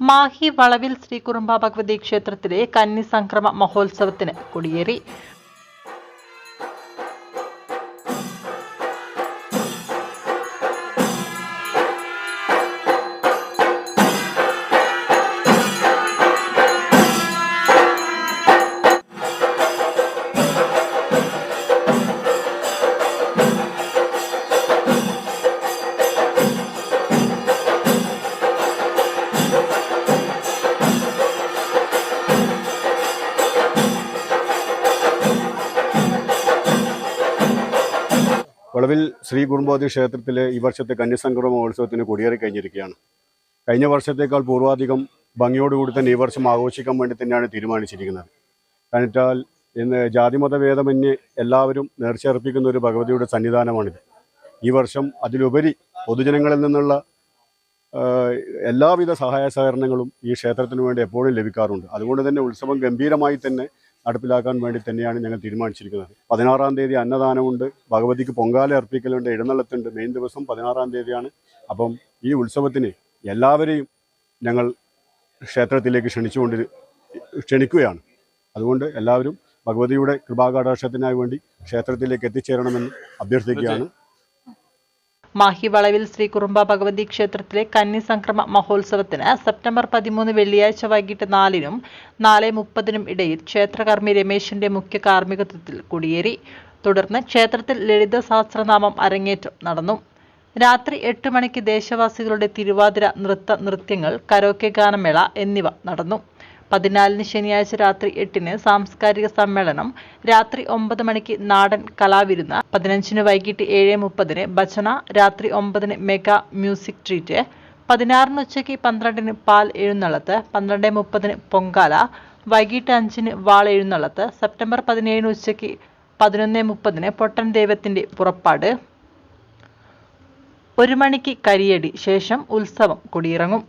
മാഹി വളവിൽ ശ്രീ കുറുമ്പ ഭഗവതി ക്ഷേത്രത്തിലെ കന്നി സംക്രമ മഹോത്സവത്തിന് കൊടിയേറി. വളവിൽ ശ്രീ കുടുംബോധി ക്ഷേത്രത്തിൽ ഈ വർഷത്തെ കന്യാസംക്രമ മഹോത്സവത്തിന് കൊടിയേറി കഴിഞ്ഞിരിക്കുകയാണ്. കഴിഞ്ഞ വർഷത്തേക്കാൾ പൂർവാധികം ഭംഗിയോടുകൂടി തന്നെ ഈ വർഷം ആഘോഷിക്കാൻ വേണ്ടി തന്നെയാണ് തീരുമാനിച്ചിരിക്കുന്നത്. കാരണത്താൽ ഇന്ന് ജാതിമത ഭേദമന്യേ എല്ലാവരും നേർച്ചയർപ്പിക്കുന്ന ഒരു ഭഗവതിയുടെ സന്നിധാനമാണിത്. ഈ വർഷം അതിലുപരി പൊതുജനങ്ങളിൽ നിന്നുള്ള എല്ലാവിധ സഹായ സഹകരണങ്ങളും ഈ ക്ഷേത്രത്തിന് വേണ്ടി എപ്പോഴും ലഭിക്കാറുണ്ട്. അതുകൊണ്ട് തന്നെ ഉത്സവം ഗംഭീരമായി തന്നെ നടപ്പിലാക്കാൻ വേണ്ടി തന്നെയാണ് ഞങ്ങൾ തീരുമാനിച്ചിരിക്കുന്നത്. പതിനാറാം തീയതി അന്നദാനമുണ്ട്. ഭഗവതിക്ക് പൊങ്കാല അർപ്പിക്കലുണ്ട് എഴുന്നള്ളത്തുണ്ട് മെയിൻ ദിവസം പതിനാറാം തീയതിയാണ്. അപ്പം ഈ ഉത്സവത്തിന് എല്ലാവരെയും ഞങ്ങൾ ക്ഷേത്രത്തിലേക്ക് ക്ഷണിച്ചുകൊണ്ട് ക്ഷണിക്കുകയാണ്. അതുകൊണ്ട് എല്ലാവരും ഭഗവതിയുടെ കൃപാകടാക്ഷത്തിനായി വേണ്ടി ക്ഷേത്രത്തിലേക്ക് എത്തിച്ചേരണമെന്ന് അഭ്യർത്ഥിക്കുകയാണ്. മാഹി വളവിൽ ശ്രീ കുറുമ്പ ഭഗവതി ക്ഷേത്രത്തിലെ കന്നി സംക്രമ മഹോത്സവത്തിന് സെപ്റ്റംബർ പതിമൂന്ന് വെള്ളിയാഴ്ച വൈകിട്ട് നാലിനും നാല് മുപ്പതിനും ഇടയിൽ ക്ഷേത്രകർമ്മി രമേശിന്റെ മുഖ്യ കാർമ്മികത്വത്തിൽ കുടിയേറി. തുടർന്ന് ക്ഷേത്രത്തിൽ ലളിത സഹസ്രനാമം അരങ്ങേറ്റം നടന്നു. രാത്രി എട്ട് മണിക്ക് ദേശവാസികളുടെ തിരുവാതിര നൃത്ത നൃത്യങ്ങൾ കരോക്കെ ഗാനമേള എന്നിവ നടന്നു. പതിനാലിന് ശനിയാഴ്ച രാത്രി എട്ടിന് സാംസ്കാരിക സമ്മേളനം രാത്രി ഒമ്പത് മണിക്ക് നാടൻ കലാവിരുന്ന് പതിനഞ്ചിന് വൈകിട്ട് ഏഴ് മുപ്പതിന് ഭജന രാത്രി ഒമ്പതിന് മെഗാ മ്യൂസിക് ട്രീറ്റ് പതിനാറിന് ഉച്ചയ്ക്ക് പന്ത്രണ്ടിന് പാൽ എഴുന്നള്ളത്ത് പന്ത്രണ്ട് മുപ്പതിന് പൊങ്കാല വൈകിട്ട് അഞ്ചിന് വാൾ എഴുന്നള്ളത്ത് സെപ്റ്റംബർ പതിനേഴിന് ഉച്ചയ്ക്ക് പതിനൊന്ന് മുപ്പതിന് പൊട്ടൻ ദൈവത്തിന്റെ പുറപ്പാട്. ഒരു മണിക്ക് കരിയടി ശേഷം ഉത്സവം കൊടിയിറങ്ങും.